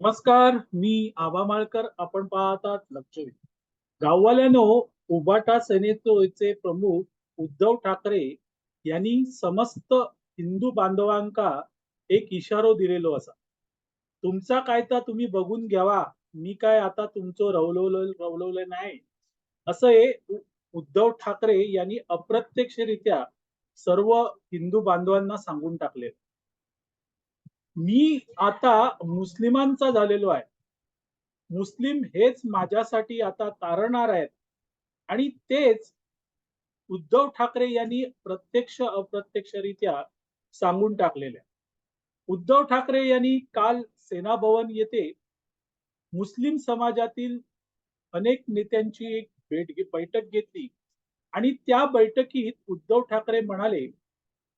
नमस्कार मी आबा माळकर. आपण पाहतात लक्षवेध गाववाल्यानो उबाटा सेनेचे प्रमुख उद्धव ठाकरे यांनी समस्त हिंदू बांधवांका एक इशारो दिलेलो असा. तुमचा काय तर तुम्ही बघून घ्यावा. मी काय आता तुमचं रवलवलं रवलवलं नाही. असं हे उद्धव ठाकरे यांनी अप्रत्यक्षरित्या सर्व हिंदू बांधवांना सांगून टाकले मी आता मुस्लिमांचा झालेलो आहे. मुस्लिम हेच माझ्यासाठी आता तारणार आहेत. आणि तेच उद्धव ठाकरे यांनी प्रत्यक्ष अप्रत्यक्षरित्या सांगून टाकलेले आहे. उद्धव ठाकरे यांनी काल सेना भवन येथे मुस्लिम समाजातील अनेक नेत्यांची एक भेट बैठक घेतली. आणि त्या बैठकीत उद्धव ठाकरे म्हणाले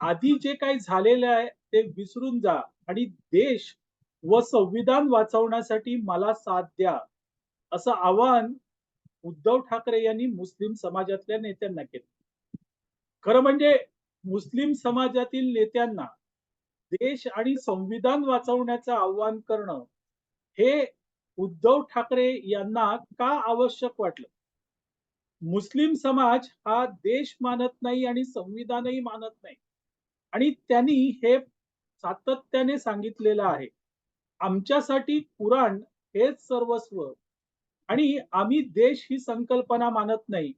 आधी जे काही झालेलं आहे ते विसरून जा आणि देश व संविधान वाचवण्यासाठी मला साथ द्या. असं आवाहन उद्धव ठाकरे यांनी मुस्लिम समाजातल्या नेत्यांना केलं. खरं म्हणजे मुस्लिम समाजातील नेत्यांना देश आणि संविधान वाचवण्याचं आव्हान करणं हे उद्धव ठाकरे यांना का आवश्यक वाटलं? मुस्लिम समाज हा देश मानत नाही आणि संविधानही मानत नाही. आणि त्यांनी हे सातत्याने सांगितलेलं आहे. आमच्यासाठी कुराण हेच सर्वस्व. आणि आम्ही देश ही संकल्पना मानत नाही.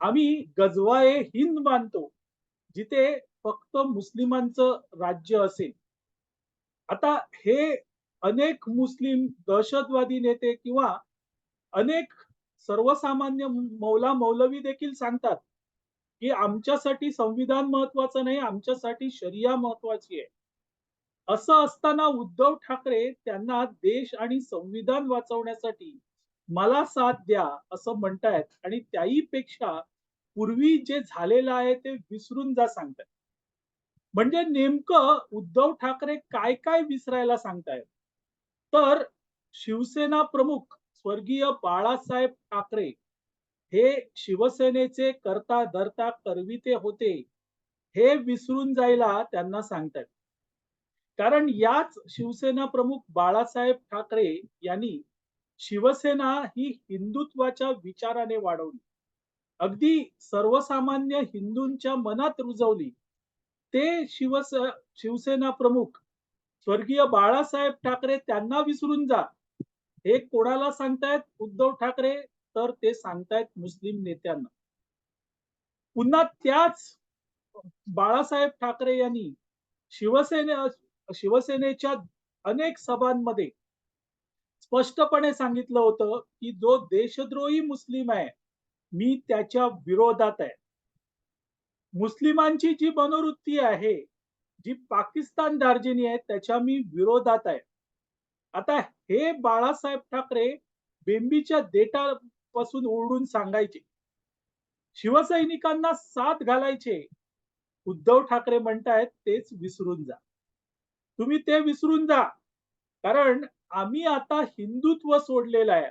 आम्ही गजवाए हिंद मानतो जिथे फक्त मुस्लिमांचं राज्य असेल. आता हे अनेक मुस्लिम दहशतवादी नेते किंवा अनेक सर्वसामान्य मौला मौलवी देखील सांगतात की आमच्यासाठी संविधान महत्वाचं नाही आमच्यासाठी शरिया महत्वाची आहे. असं असताना उद्धव ठाकरे त्यांना देश आणि संविधान वाचवण्यासाठी मला साथ द्या असं म्हणतायत आणि त्याही पेक्षा पूर्वी जे झालेलं आहे ते विसरून जा सांगतायत. म्हणजे नेमकं उद्धव ठाकरे काय काय विसरायला सांगतायत? तर शिवसेना प्रमुख स्वर्गीय बाळासाहेब ठाकरे हे शिवसेनेचे करता धरता करविते होते. हे विसरून जायला त्यांना सांगतात. कारण याच शिवसेना प्रमुख बाळासाहेब ठाकरे यांनी शिवसेना ही हिंदुत्वाच्या विचाराने वाढवली. अगदी सर्वसामान्य हिंदूंच्या मनात रुजवली. ते शिवस शिवसेना प्रमुख स्वर्गीय बाळासाहेब ठाकरे त्यांना विसरून जा. हे कोणाला सांगतायत? उद्धव ठाकरे तर ते सांगतायत मुस्लिम नेत्यांना. पुन्हा त्याच बाळासाहेब ठाकरे यांनी शिवसेने शिवसेनेच्या अनेक सभांमध्ये स्पष्टपणे सांगितलं होतं की जो देशद्रोही मुस्लिम आहे मी त्याच्या विरोधात आहे. मुस्लिमांची जी मनोवृत्ती आहे जी पाकिस्तान दार्जिनी आहे त्याच्या मी विरोधात आहे. आता हे बाळासाहेब ठाकरे बेंबीच्या देटा पासून ओरडून सांगायचे. शिवसैनिकांना साथ घालायचे. उद्धव ठाकरे म्हणतायत तेच विसरून जा. तुम्ही ते विसरून जा. कारण आम्ही आता हिंदुत्व सोडलेलं आहे.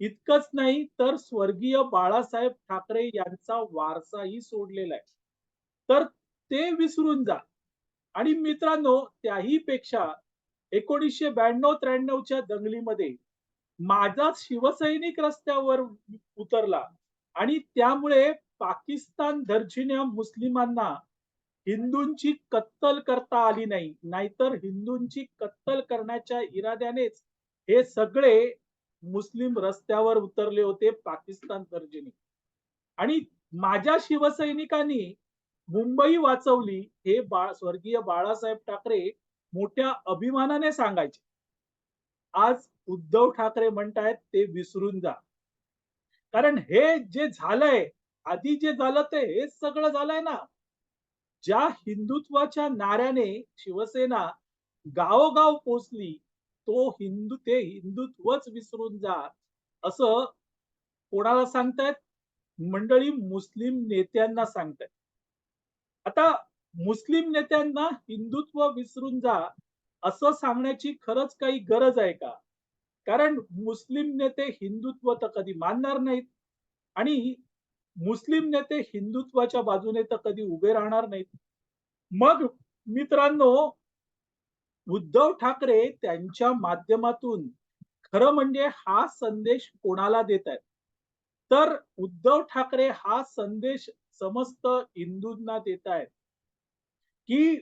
इतकंच नाही तर स्वर्गीय बाळासाहेब ठाकरे यांचा वारसाही सोडलेला आहे. तर ते विसरून जा. आणि मित्रांनो त्याही पेक्षा एकोणीसशे ब्याण्णव त्र्याण्णवच्या दंगलीमध्ये माझाच शिवसैनिक रस्त्यावर उतरला आणि त्यामुळे पाकिस्तान दर्जिन्या मुस्लिमांना हिंदूंची कत्तल करता आली नाही. नाहीतर हिंदूंची कत्तल करण्याच्या इराद्यानेच हे सगळे मुस्लिम रस्त्यावर उतरले होते पाकिस्तान दर्जिनी. आणि माझ्या शिवसैनिकांनी मुंबई वाचवली हे बाळ स्वर्गीय बाळासाहेब ठाकरे मोठ्या अभिमानाने सांगायचे. आज उद्धव ठाकरे म्हणतायत ते विसरून जा. कारण हे जे झालंय आधी जे झालं ते हेच सगळं झालंय ना. ज्या हिंदुत्वाच्या नाऱ्याने शिवसेना गावोगाव पोचली तो हिंदू ते हिंदुत्वच विसरून जा. असं कोणाला सांगतायत? मंडळी मुस्लिम नेत्यांना सांगतायत. आता मुस्लिम नेत्यांना हिंदुत्व विसरून जा असं सांगण्याची खरंच काही गरज आहे का? कारण मुस्लिम नेते हिंदुत्व तर कधी मानणार नाहीत आणि मुस्लिम नेते हिंदुत्वाच्या बाजूने तर कधी उभे राहणार नाहीत. मग मित्रांनो उद्धव ठाकरे त्यांच्या माध्यमातून खरं म्हणजे हा संदेश कोणाला देत आहेत? तर उद्धव ठाकरे हा संदेश समस्त हिंदूंना देत आहेत की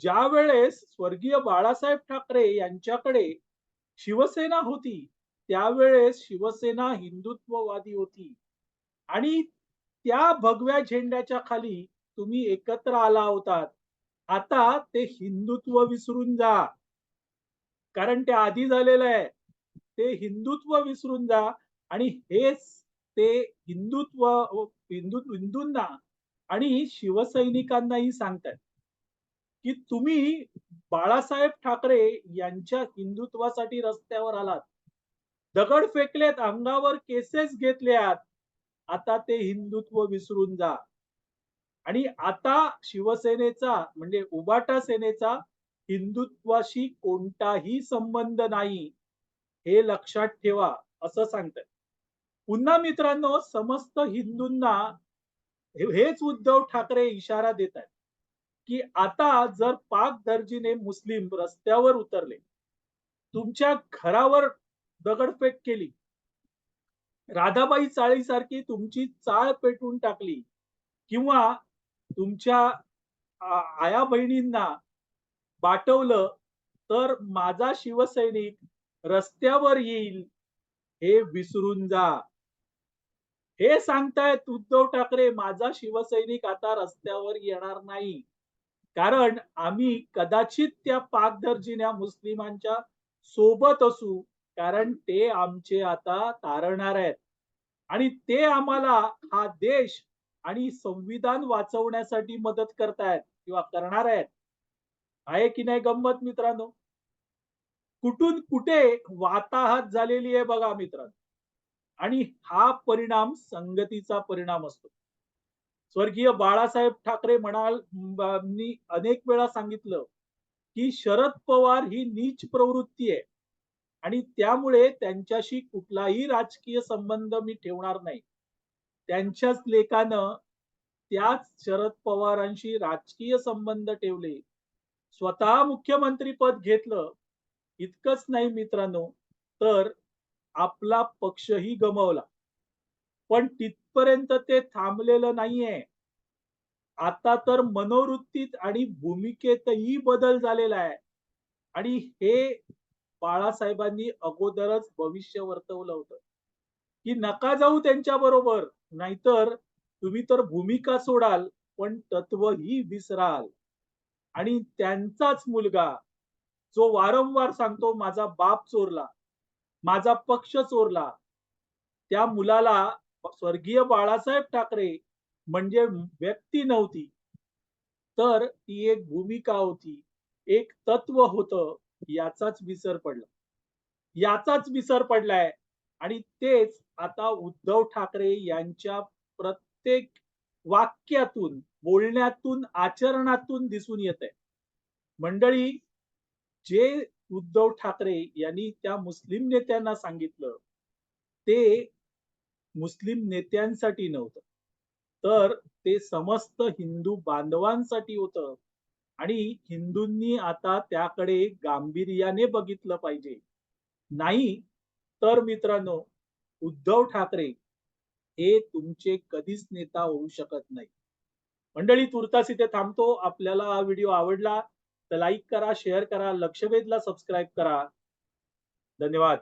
ज्या वेळेस स्वर्गीय बाळासाहेब ठाकरे यांच्याकडे शिवसेना होती त्यावेळेस शिवसेना हिंदुत्ववादी होती. आणि त्या भगव्या झेंड्याच्या खाली तुम्ही एकत्र आला होतात. आता ते हिंदुत्व विसरून जा. कारण ते आधी झालेलं आहे. ते हिंदुत्व विसरून जा. आणि हेच ते हिंदुत्व हिंदू हिंदूंना आणि शिवसैनिकांनाही सांगतात. की तुम्ही बाळासाहेब ठाकरे यांच्या हिंदुत्वासाठी रस्त्यावर आलात. दगड फेकलेत अंगावर केसेस घेतल्यात. आता ते हिंदुत्व विसरून जा. आणि आता शिवसेनेचा म्हणजे उबाटा सेनेचा हिंदुत्वाशी कोणताही संबंध नाही हे लक्षात ठेवा असं सांगतात पुन्हा मित्रांनो समस्त हिंदूंना हेच उद्धव ठाकरे इशारा देत आहेत की आता जर पाक दर्जीने मुस्लिम रस्त्यावर उतरले तुमच्या घरावर दगडफेक केली राधाबाई चाळीसारखी तुमची चाळ पेटून टाकली किंवा तुमच्या आया बहिणींना बाटवलं तर माझा शिवसैनिक रस्त्यावर येईल हे विसरून जा. हे सांगतायत उद्धव ठाकरे माझा शिवसैनिक आता रस्त्यावर येणार नाही. कारण आम्ही कदाचित त्या पाकदर्जिन्या मुस्लिमांच्या सोबत असू कारण ते आमचे आता तारणार आहेत. आणि ते आम्हाला हा देश आणि संविधान वाचवण्यासाठी मदत करतायत किंवा करणार आहेत. आहे की नाही गंमत मित्रांनो? कुठून कुठे वाताहत झालेली आहे बघा मित्रांनो. आणि हा परिणाम संगतीचा परिणाम असतो. स्वर्गीय बाळासाहेब ठाकरे म्हणाल मी अनेक वेळा सांगितलं की शरद पवार ही नीच प्रवृत्ती आहे. आणि त्यामुळे त्यांच्याशी कुठलाही राजकीय संबंध मी ठेवणार नाही. त्यांच्याच लेखानं त्याच शरद पवारांशी राजकीय संबंध ठेवले. स्वतः मुख्यमंत्री पद घेतलं इतकंच नाही मित्रांनो तर आपला पक्षही गमावला. पण तिथपर्यंत ते थांबलेलं नाहीये. आता तर मनोवृत्तीत आणि भूमिकेतही बदल झालेला आहे. आणि हे बाळासाहेबांनी अगोदरच भविष्य वर्तवलं होतं. की नका जाऊ त्यांच्या बरोबर नाहीतर तुम्ही तर भूमिका सोडाल पण तत्व ही विसराल. आणि त्यांचाच मुलगा जो वारंवार सांगतो माझा बाप चोरला माझा पक्ष चोरला त्या मुलाला स्वर्गीय बाळासाहेब ठाकरे म्हणजे व्यक्ती नव्हती. तर ती एक भूमिका होती. एक तत्व होतं याचाच विसर पडला. याचाच विसर पडलाय. आणि तेच आता उद्धव ठाकरे यांच्या प्रत्येक वाक्यातून बोलण्यातून आचरणातून दिसून येत आहे मंडळी जे उद्धव ठाकरे यांनी त्या मुस्लिम नेत्यांना सांगितलं ते मुस्लिम नेत्यांसाठी नव्हतं. तर ते समस्त हिंदू बांधवांसाठी होतं. आणि हिंदूंनी आता त्याकडे गांभीर्याने बघितलं पाहिजे. नाही तर मित्रांनो उद्धव ठाकरे हे तुमचे कधीच नेता होऊ शकत नाही. मंडळी तुर्तास इथे थांबतो. आपल्याला हा व्हिडिओ आवडला तर लाईक करा शेअर करा लक्षवेधला सबस्क्राईब करा. धन्यवाद.